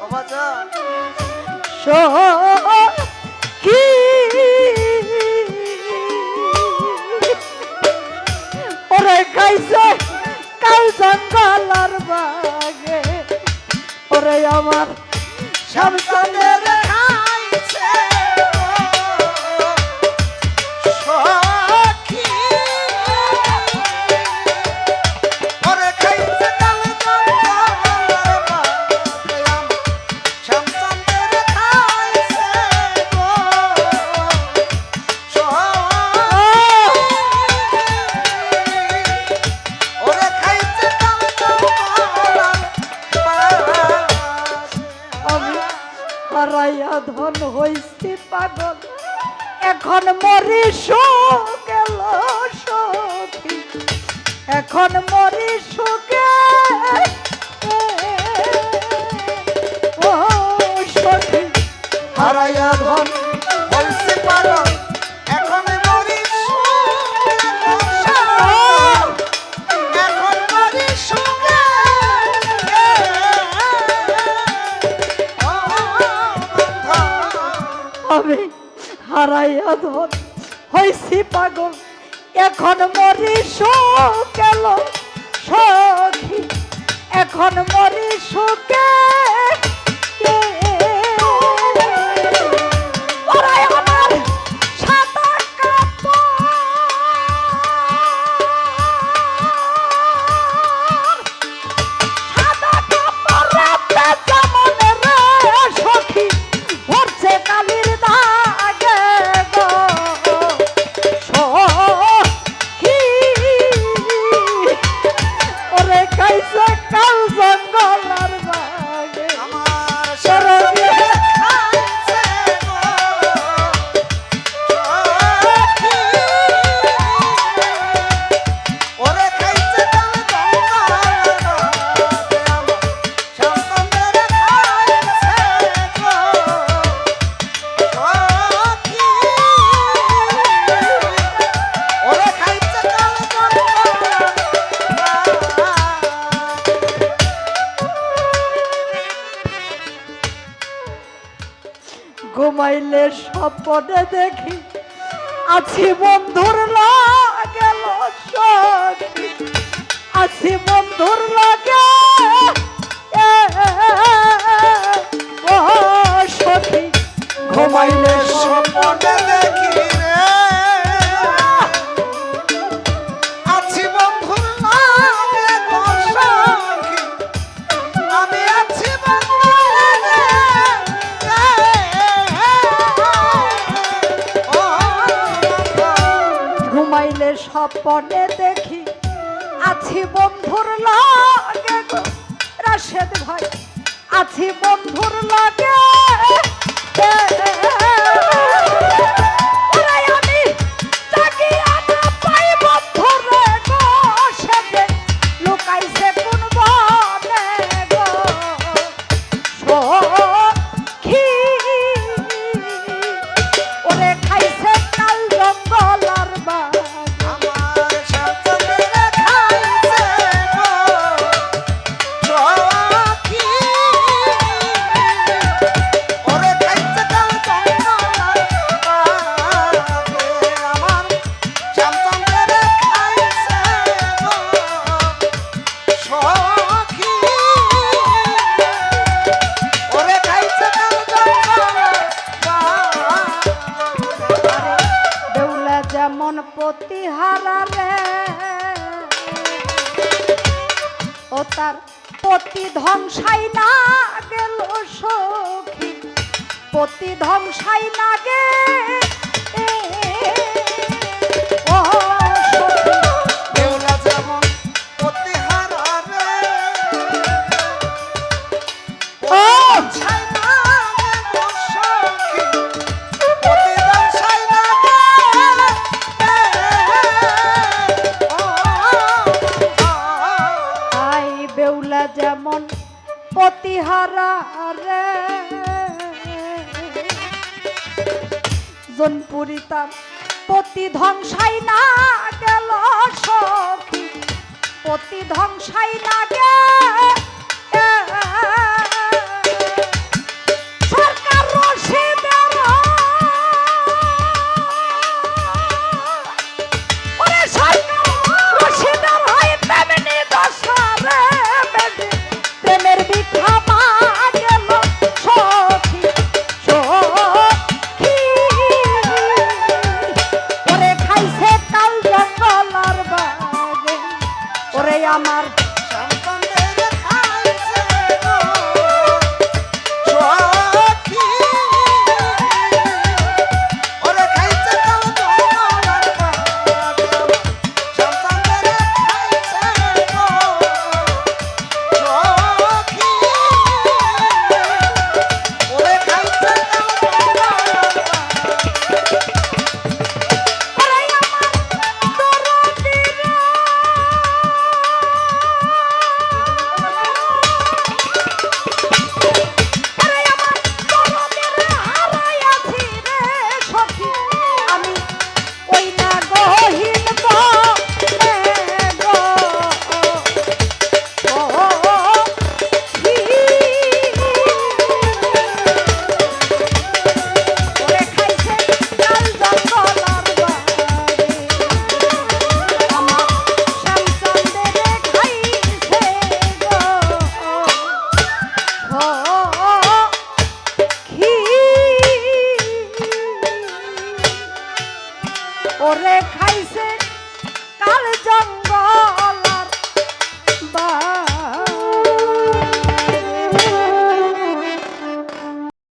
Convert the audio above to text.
ও বাজান ওরে খাইছে কাল জঙ্গলার বাগে। ওরে আমার শ্যামচন্দের হারাইয়া ধন হইছি পাগল। এখন মরি গেল সখী এখন মরি শোকে ও সখী। হারাইয়া ধন হারাইয়া হয়েছি পাগল। এখন মরি গেল সখী এখন মরি সুখে। আমার ঘুমাইলে স্বপ্নে দেখি আছি বন্ধুর সখী আছি বন্ধুর ঘুমাইলে স্বপ্নে দেখি। আছি বন্ধুর লাগে রাশেদ ভাই। আছি বন্ধুর লাগে। তার পতি ধ্বংসাই না গেল সখী। পতি ধ্বংসাই না গে পতিহারা রে। জনপুরি তার পতি ধ্বংসাই না গেল সখী। পতি ধ্বংসাই না সরকার ওরে খাইছে